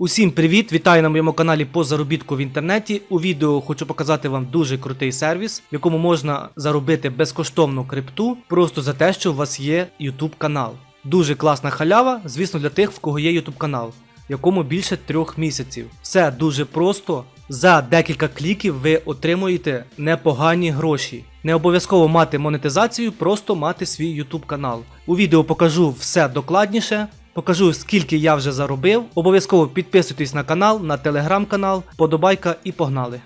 Усім привіт! Вітаю на моєму каналі по заробітку в інтернеті. У відео хочу показати вам дуже крутий сервіс, в якому можна заробити безкоштовну крипту просто за те, що у вас є YouTube канал. Дуже класна халява, звісно, для тих, в кого є YouTube канал, якому більше трьох місяців. Все дуже просто. За декілька кліків ви отримуєте непогані гроші. Не обов'язково мати монетизацію, просто мати свій YouTube канал. У відео покажу все докладніше. Покажу скільки я вже заробив. Обов'язково підписуйтесь на канал, на телеграм-канал, подобайка і погнали.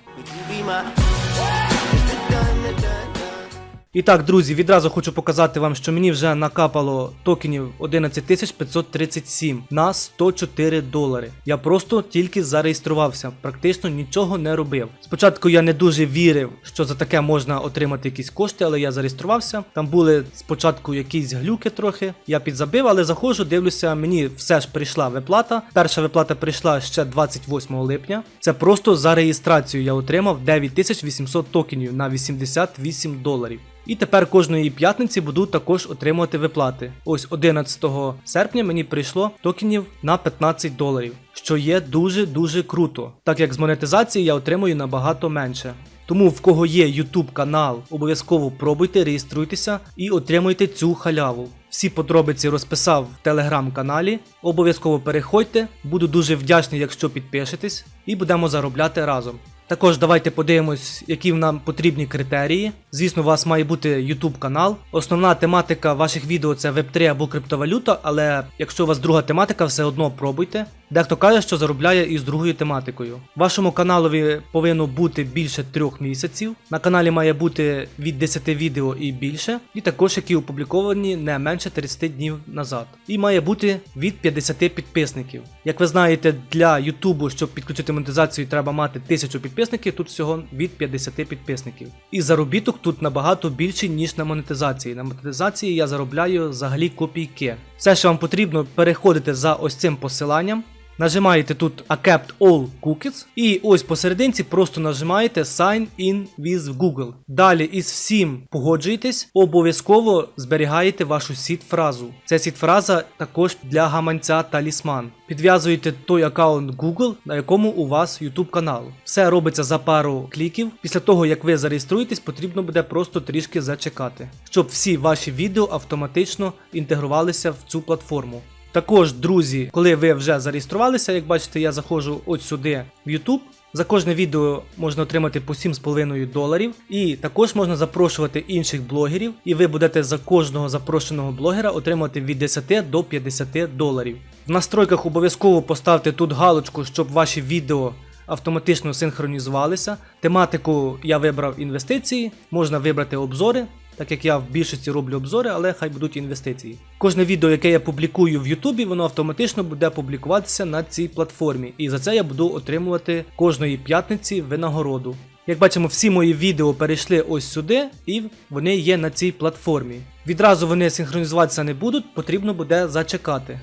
І так, друзі, відразу хочу показати вам, що мені вже накапало токенів 11537 на 104 долари. Я просто тільки зареєструвався, практично нічого не робив. Спочатку я не дуже вірив, що за таке можна отримати якісь кошти, але я зареєструвався. Там були спочатку якісь глюки трохи. Я підзабив, але заходжу, дивлюся, мені все ж прийшла виплата. Перша виплата прийшла ще 28 липня. Це просто за реєстрацію я отримав 9800 токенів на 88 доларів. І тепер кожної п'ятниці буду також отримувати виплати. Ось 11 серпня мені прийшло токенів на 15 доларів, що є дуже дуже круто, так як з монетизації я отримую набагато менше. Тому в кого є YouTube канал, обов'язково пробуйте, реєструйтеся і отримуйте цю халяву. Всі подробиці розписав в телеграм-каналі. Обов'язково переходьте, буду дуже вдячний, якщо підпишетесь, і будемо заробляти разом. Також давайте подивимось, які нам потрібні критерії. Звісно, у вас має бути YouTube канал. Основна тематика ваших відео це Web3 або криптовалюта, але якщо у вас друга тематика, все одно пробуйте. Дехто каже, що заробляє із другою тематикою. Вашому каналові повинно бути більше трьох місяців. На каналі має бути від 10 відео і більше, і також які опубліковані не менше 30 днів назад. І має бути від 50 підписників. Як ви знаєте, для Ютубу, щоб підключити монетизацію, треба мати 1000 підписників, тут всього від 50 підписників. І заробіток тут набагато більший, ніж на монетизації. На монетизації я заробляю взагалі копійки. Все, що вам потрібно, переходити за ось цим посиланням. Нажимаєте тут Accept All Cookies і ось посерединці просто нажимаєте Sign in with Google. Далі із всім погоджуєтесь, обов'язково зберігаєте вашу сіт-фразу. Ця сіт-фраза також для гаманця талісман. Підв'язуєте той аккаунт Google, на якому у вас YouTube канал. Все робиться за пару кліків. Після того, як ви зареєструєтесь, потрібно буде просто трішки зачекати, щоб всі ваші відео автоматично інтегрувалися в цю платформу. Також, друзі, коли ви вже зареєструвалися, як бачите, я заходжу от сюди в YouTube. За кожне відео можна отримати по 7,5 доларів. І також можна запрошувати інших блогерів, і ви будете за кожного запрошеного блогера отримувати від 10 до 50 доларів. В настройках обов'язково поставте тут галочку, щоб ваші відео автоматично синхронізувалися. Тематику я вибрав інвестиції, можна вибрати обзори. Так як я в більшості роблю обзори, але хай будуть інвестиції. Кожне відео, яке я публікую в Ютубі, воно автоматично буде публікуватися на цій платформі. І за це я буду отримувати кожної п'ятниці винагороду. Як бачимо, всі мої відео перейшли ось сюди, і вони є на цій платформі. Відразу вони синхронізуватися не будуть, потрібно буде зачекати.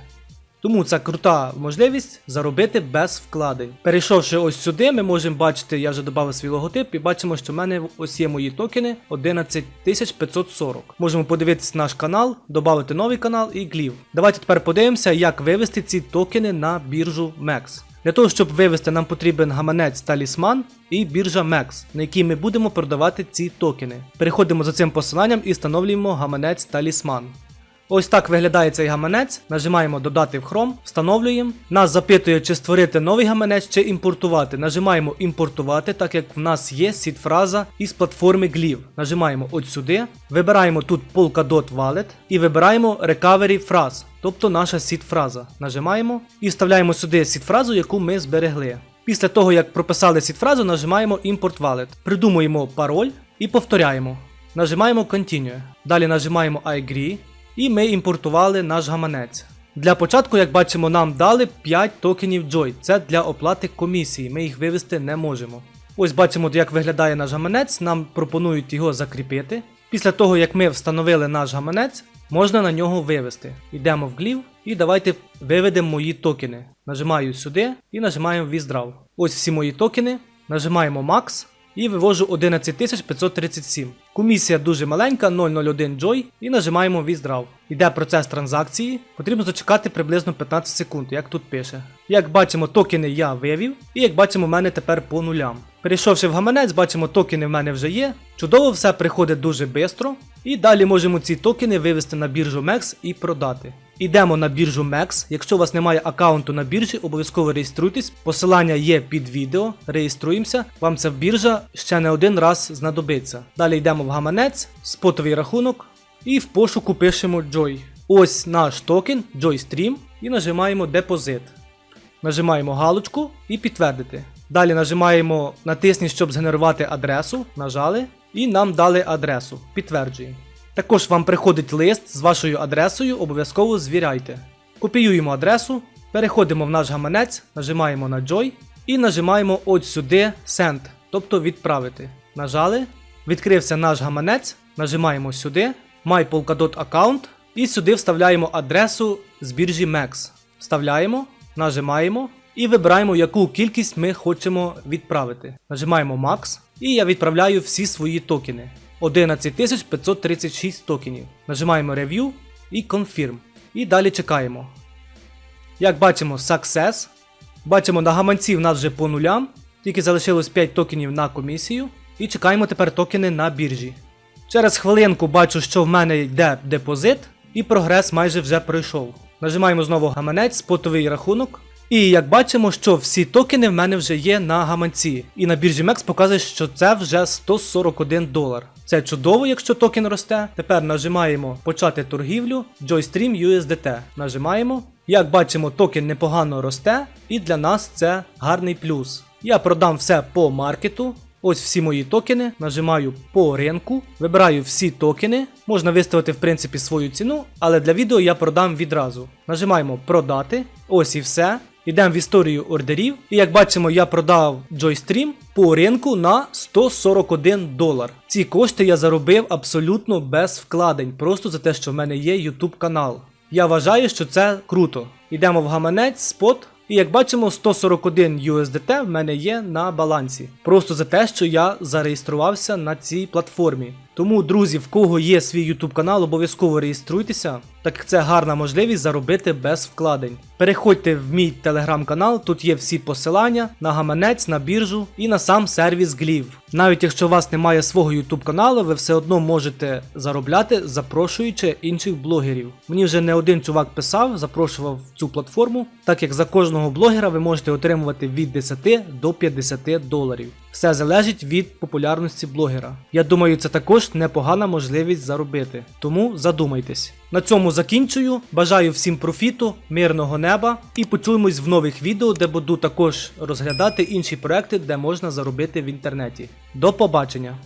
Тому це крута можливість заробити без вкладень. Перейшовши ось сюди, ми можемо бачити, я вже додав свій логотип, і бачимо, що в мене ось є мої токени 11540. Можемо подивитися наш канал, додати новий канал і глів. Давайте тепер подивимося, як вивести ці токени на біржу MEX. Для того, щоб вивести, нам потрібен гаманець талісман і біржа MEX, на якій ми будемо продавати ці токени. Переходимо за цим посиланням і встановлюємо гаманець талісман. Ось так виглядає цей гаманець. Нажимаємо додати в Chrome, встановлюємо. Нас запитує, чи створити новий гаманець, чи імпортувати. Нажимаємо імпортувати, так як в нас є сіт-фраза із платформи Gleave. Нажимаємо от сюди, вибираємо тут Polkadot Wallet і вибираємо Recovery Phrase, тобто наша сіт-фраза. Нажимаємо і вставляємо сюди сіт-фразу, яку ми зберегли. Після того, як прописали сіт-фразу, нажимаємо Import Wallet. Придумуємо пароль і повторяємо. Нажимаємо Continue. Далі нажимаємо I agree. І ми імпортували наш гаманець. Для початку, як бачимо, нам дали 5 токенів Joy. Це для оплати комісії. Ми їх вивести не можемо. Ось бачимо, як виглядає наш гаманець. Нам пропонують його закріпити. Після того, як ми встановили наш гаманець, можна на нього вивести. Йдемо в глів і давайте виведемо мої токени. Нажимаю сюди і нажимаємо Withdraw. Ось всі мої токени. Нажимаємо Max і вивожу 11537. Комісія дуже маленька, 001 Joy і нажимаємо Withdraw. йде процес транзакції, потрібно зачекати приблизно 15 секунд, як тут пише. Як бачимо, токени я вивів, і як бачимо, в мене тепер по нулям. Перейшовши в гаманець, бачимо, токени в мене вже є. Чудово, все приходить дуже швидко. І далі можемо ці токени вивести на біржу MEX і продати. Ідемо на біржу MEX. Якщо у вас немає аккаунту на біржі, обов'язково реєструйтесь. Посилання є під відео. Реєструємося. Вам ця біржа ще не один раз знадобиться. Далі йдемо в гаманець, спотовий рахунок і в пошуку пишемо Joy. Ось наш токен JoyStream і нажимаємо депозит. Нажимаємо галочку і підтвердити. Далі нажимаємо натисніть, щоб згенерувати адресу. Нажали. І нам дали адресу. Підтверджуємо. Також вам приходить лист з вашою адресою, обов'язково звіряйте. Копіюємо адресу, переходимо в наш гаманець, нажимаємо на Joy і нажимаємо ось сюди Send, тобто відправити. Нажали, відкрився наш гаманець, нажимаємо сюди, MyPolkadot account і сюди вставляємо адресу з біржі MEX. Вставляємо, нажимаємо і вибираємо, яку кількість ми хочемо відправити. Нажимаємо Max і я відправляю всі свої токени. 11536 токенів. Нажимаємо Review і Confirm. І далі чекаємо. Як бачимо, Success. Бачимо, на гаманці в нас вже по нулям, тільки залишилось 5 токенів на комісію. І чекаємо тепер токени на біржі. Через хвилинку бачу, що в мене йде депозит, і прогрес майже вже пройшов. Нажимаємо знову гаманець, спотовий рахунок. І як бачимо, що всі токени в мене вже є на гаманці. І на біржі MEX показує, що це вже 141 долар. Це чудово, якщо токен росте. Тепер нажимаємо почати торгівлю JoyStream USDT. Нажимаємо. Як бачимо, токен непогано росте, і для нас це гарний плюс. Я продам все по маркету. Ось всі мої токени. Нажимаю по ринку, вибираю всі токени. Можна виставити в принципі свою ціну, але для відео я продам відразу. Нажимаємо продати. Ось і все. Йдемо в історію ордерів. І як бачимо, я продав JoyStream по ринку на 141 долар. Ці кошти я заробив абсолютно без вкладень, просто за те, що в мене є YouTube канал. Я вважаю, що це круто. Йдемо в гаманець, спот. І як бачимо, 141 USDT в мене є на балансі. Просто за те, що я зареєструвався на цій платформі. Тому, друзі, в кого є свій YouTube канал, обов'язково реєструйтеся, так як це гарна можливість заробити без вкладень. Переходьте в мій телеграм-канал, тут є всі посилання на гаманець, на біржу і на сам сервіс Глів. Навіть якщо у вас немає свого YouTube каналу, ви все одно можете заробляти, запрошуючи інших блогерів. Мені вже не один чувак писав, запрошував цю платформу, так як за кожного блогера ви можете отримувати від 10 до 50 доларів. Все залежить від популярності блогера. Я думаю, це також непогана можливість заробити. Тому задумайтесь. На цьому закінчую. Бажаю всім профіту, мирного неба і почуємось в нових відео, де буду також розглядати інші проекти, де можна заробити в інтернеті. До побачення!